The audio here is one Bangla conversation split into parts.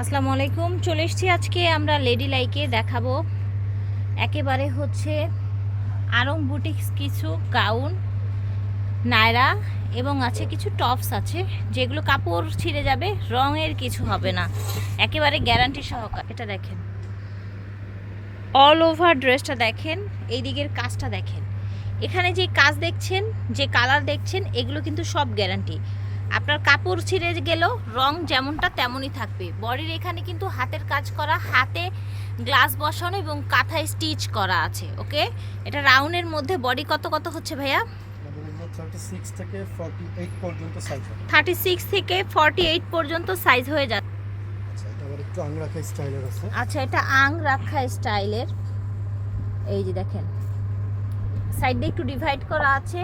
আসসালামু আলাইকুম। চলে এসেছি আজকে আমরা লেডি লাইকে দেখাবো। একেবারে হচ্ছে আরং বুটিক্স কিছু গাউন, নায়রা এবং আছে কিছু টপস আছে, যেগুলো কাপড় ছিঁড়ে যাবে, রঙের কিছু হবে না। একেবারে গ্যারান্টি সহকার। এটা দেখেন। অল ওভার ড্রেসটা দেখেন, এই দিকের কাজটা দেখেন। এখানে যে কাজ দেখছেন, যে কালার দেখছেন, এগুলো কিন্তু সব গ্যারান্টি আপনার কাপড় ছিঁড়ে গেলেও রং যেমনটা তেমনই থাকবে। বডির এখানে কিন্তু হাতের কাজ করা হাতে গ্লাস বসানো এবং কাঁথায় স্টিচ করা আছে ওকে? এটা রাউন্ডের মধ্যে বডি কত কত হচ্ছে ভাইয়া? থার্টি সিক্স থেকে ফর্টি এইট পর্যন্ত সাইজ থেকে পর্যন্ত হয়ে যাচ্ছে। আচ্ছা এটা আবার একটু আংরাখা স্টাইলের আছে। আচ্ছা এটা আং রাখা স্টাইলের। এই যে দেখেন সাইড একটু ডিভাইড করা আছে।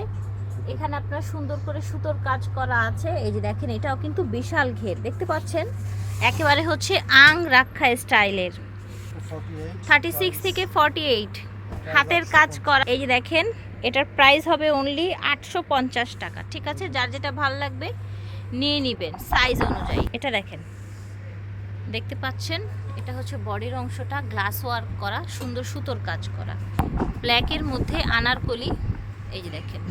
এখানে আপনার সুন্দর করে সুতোর কাজ করা আছে। এই যে দেখেন, এটাও কিন্তু বিশাল ঘের। দেখতে পাচ্ছেন? একেবারে হচ্ছে আং রাখা স্টাইলের। থার্টি সিক্স থেকে ফর্টি এইট হাতের কাজ করা। এই যে দেখেন, এটার প্রাইস হবে অনলি আটশো পঞ্চাশ টাকা। ঠিক আছে? যার যেটা ভালো লাগবে, নিয়ে নেবেন সাইজ অনুযায়ী। এটা দেখেন, দেখতে পাচ্ছেন? এটা হচ্ছে বডির অংশটা গ্লাস ওয়ার্ক করা, সুন্দর সুতোর কাজ করা। ব্ল্যাকের মধ্যে আনারকলি। এই যে দেখেন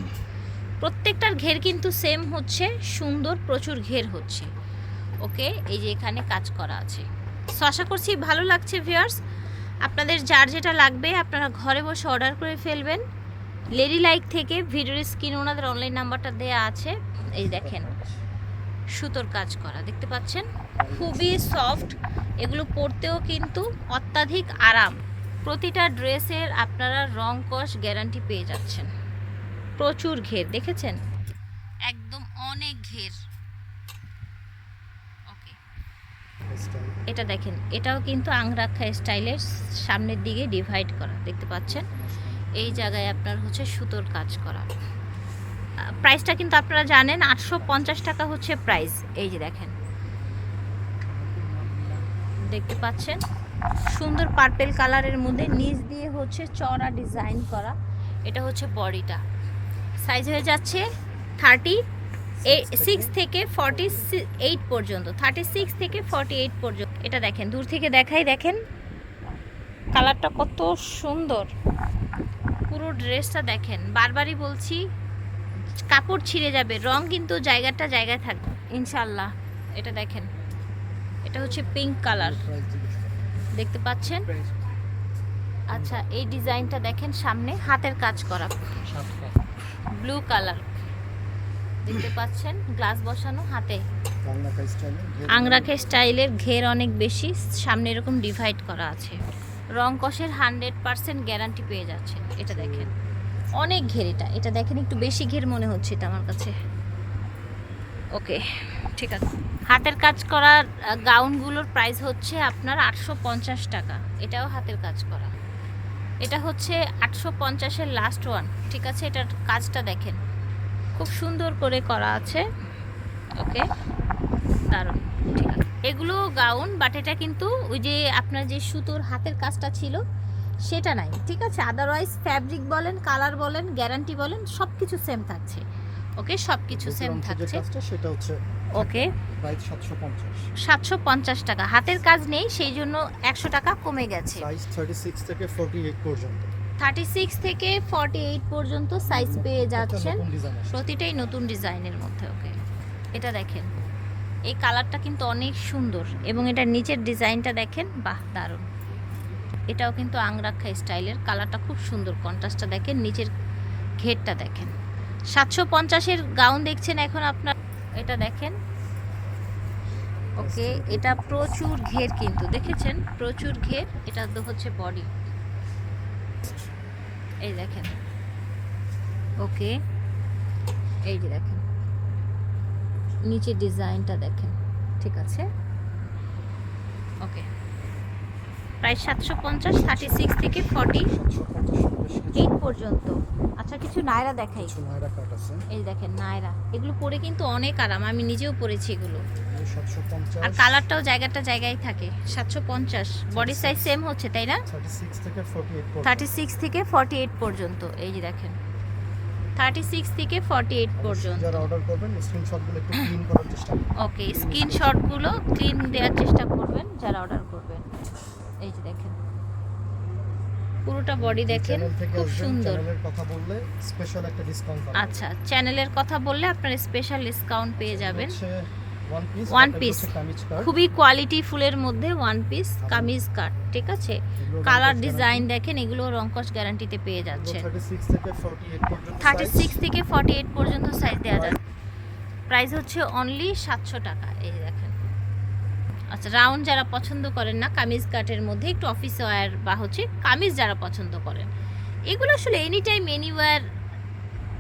প্রত্যেকটার ঘের কিন্তু সেম হচ্ছে, সুন্দর প্রচুর ঘের হচ্ছে। ওকে এই যে এখানে কাজ করা আছে। সো আশা করছি ভালো লাগছে ভিউয়ার্স আপনাদের যার যেটা লাগবে, আপনারা ঘরে বসে অর্ডার করে ফেলবেন। লেডি লাইক থেকে ভিডিওর স্ক্রিন ওনাদের অনলাইন নাম্বারটা দেয়া আছে। এই দেখেন, সুতোর কাজ করা, দেখতে পাচ্ছেন? খুবই সফট এগুলো পরতেও কিন্তু অত্যাধিক আরাম। প্রতিটা ড্রেসের আপনারা রং কস গ্যারান্টি পেয়ে যাচ্ছেন। প্রচুর ঘের, দেখেছেন? একদম অনেক ঘের। ওকে। এটা দেখেন, এটাও কিন্তু আংরাক্ষা স্টাইলের সামনের দিকে ডিভাইড করা, দেখতে পাচ্ছেন? এই জায়গায় আপনার হচ্ছে সুতোর কাজ করা। প্রাইসটা কিন্তু আপনারা জানেন, আটশো পঞ্চাশ টাকা হচ্ছে প্রাইস। এই যে দেখেন। দেখতে পাচ্ছেন? সুন্দর পার্পেল কালারের মধ্যে নিচ দিয়ে হচ্ছে চড়া ডিজাইন করা। এটা হচ্ছে বডিটা। সাইজ হয়ে যাচ্ছে থার্টি সিক্স থেকে ফর্টি এইট পর্যন্ত থার্টি সিক্স থেকে ফর্টি এইট পর্যন্ত। এটা দেখেন দূর থেকে দেখাই দেখেন। কালারটা কত সুন্দর। পুরো ড্রেসটা দেখেন। বারবারই বলছি কাপড় ছিঁড়ে যাবে রং কিন্তু জায়গাটা জায়গায় থাকবে ইনশাল্লাহ এটা দেখেন এটা হচ্ছে পিঙ্ক কালার দেখতে পাচ্ছেন? আচ্ছা এই ডিজাইনটা দেখেন সামনে হাতের কাজ করা। Blue colour. দেখতে পাচ্ছেন গ্লাস বসানো হাতে আংরাখা স্টাইলের ঘের অনেক বেশি সামনে এরকম ডিভাইড করা আছে। রং কষের হান্ড্রেড পার্সেন্ট গ্যারান্টি পেয়ে যাচ্ছেন এটা দেখেন। অনেক ঘের এটা এটা দেখেন একটু বেশি ঘের মনে হচ্ছে এটা আমার কাছে। ওকে ঠিক আছে। হাতের কাজ করার গাউনগুলোর প্রাইস হচ্ছে আপনার আটশো পঞ্চাশ টাকা এটাও হাতের কাজ করা। এটা হচ্ছে আটশো পঞ্চাশের লাস্ট ওয়ান ঠিক আছে? এটার কাজটা দেখেন। খুব সুন্দর করে করা আছে। ওকে দারুণ ঠিক আছে। এগুলো গাউন বাট এটা কিন্তু ওই যে আপনার যে সুতোর হাতের কাজটা ছিল সেটা নাই ঠিক আছে? আদারওয়াইজ ফ্যাব্রিক বলেন কালার বলেন গ্যারান্টি বলেন সব কিছু সেম থাকছে ওকে সব কিছু সেম থাকছে। সেটা হচ্ছে ওকে সাতশো পঞ্চাশ। টাকা। হাতের কাজ নেই সেই জন্য একশো টাকা কমে গেছে। থেকে পর্যন্ত। থার্টি সিক্স থেকে ফর্টি এইট পর্যন্ত সাইজ পেয়ে যাচ্ছেন। প্রতিটাই নতুন ডিজাইনের মধ্যে ওকে এটা দেখেন। এই কালারটা কিন্তু অনেক সুন্দর এবং এটার নিচের ডিজাইনটা দেখেন বাহ দারুণ। এটাও কিন্তু আংরাক্ষা স্টাইলের। কালারটা খুব সুন্দর কন্ট্রাস্টটা দেখেন নিচের ঘেরটা দেখেন। সাতশো পঞ্চাশের গাউন দেখছেন এখন আপনার। এটা দেখেন। ওকে এটা প্রচুর ঘের কিন্তু দেখেছেন? প্রচুর ঘের এটা তো হচ্ছে বডি এই দেখেন। ওকে এই যে দেখেন। নিচের ডিজাইনটা দেখেন ঠিক আছে? ওকে প্রায় সাতশো পঞ্চাশ থার্টি সিক্স থেকে ফর্টি এইট পর্যন্ত। আচ্ছা কিছু নায়রা দেখাই। কিছু নায়রা কাট আছে। এই দেখেন নায়রা। এগুলো পরে কিন্তু অনেক আরাম আমি নিজেও পরেছি এগুলো। আর কালারটাও জায়গাটা জায়গায় থাকে সাতশো পঞ্চাশ। বডি সাইজ সেম হচ্ছে তাই না? থার্টি সিক্স থেকে ফর্টি এইট পর্যন্ত এই যে দেখেন। থার্টি সিক্স থেকে ফর্টি এইট পর্যন্ত। যারা অর্ডার করবেন স্ক্রিনশটগুলো একটু ক্লিন করার চেষ্টা করবেন। ওকে স্ক্রিনশটগুলো ক্লিন দেওয়ার চেষ্টা করবেন পুরোটা বডি দেখেন খুব সুন্দর। কথা বললে স্পেশাল একটা ডিসকাউন্ট আচ্ছা চ্যানেলের কথা বললে আপনার স্পেশাল ডিসকাউন্ট পেয়ে যাবেন। ওয়ান পিস খুবই কোয়ালিটি ফুলের মধ্যে ওয়ান পিস কামিজ কাট ঠিক আছে? কালার ডিজাইন দেখেন এগুলো রংকশ গ্যারান্টিতে পেয়ে যাচ্ছে। 36 থেকে 48 পর্যন্ত থার্টি সিক্স থেকে ফর্টি এইট পর্যন্ত সাইজ দেওয়া যায় প্রাইস হচ্ছে অনলি সাতশো টাকা এই দেখেন। আচ্ছা রাউন্ড যারা পছন্দ করেন না কামিজ কাটের মধ্যে একটু অফিস ওয়ার বা হচ্ছে কামিজ যারা পছন্দ করেন এগুলো আসলে এনি টাইম এনিওয়্যার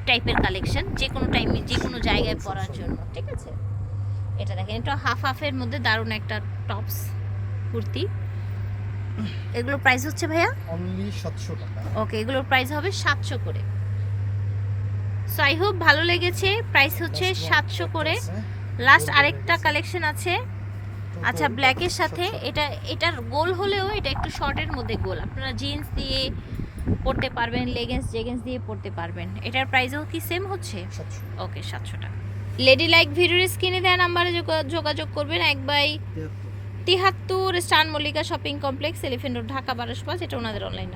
টাইপের কালেকশন যে কোনো টাইমে যে কোনো জায়গায় পরার জন্য ঠিক আছে? এটা দেখেন এটা হাফ হাফের মধ্যে দারুণ একটা টপস কুর্তি। এগুলো প্রাইস হচ্ছে ভাইয়া? অনলি 700 টাকা। ওকে এগুলোর প্রাইস হবে সাতশো করে। সো আই হোপ ভালো লেগেছে। প্রাইস হচ্ছে Last one সাতশো করে। লাস্ট আরেকটা। কালেকশন আছে। আচ্ছা ব্ল্যাকের সাথে এটা এটার গোল হলেও এটা একটু শর্টের মধ্যে গোল। আপনারা জিন্স দিয়ে পড়তে পারবেন লেগিংস জেগিংস দিয়ে পড়তে পারবেন। এটার প্রাইসও কি সেম হচ্ছে? ওকে সাতশো টাকা। লেডি লাইক ভিডিওর স্ক্রিনে দেওয়া নাম্বারে যোগাযোগ করবেন। এক বাই 73 তিহাত্তর স্টান Mallika shopping complex Elephant Road Dhaka বারোশো পাঁচ। এটা ওনাদের অনলাইন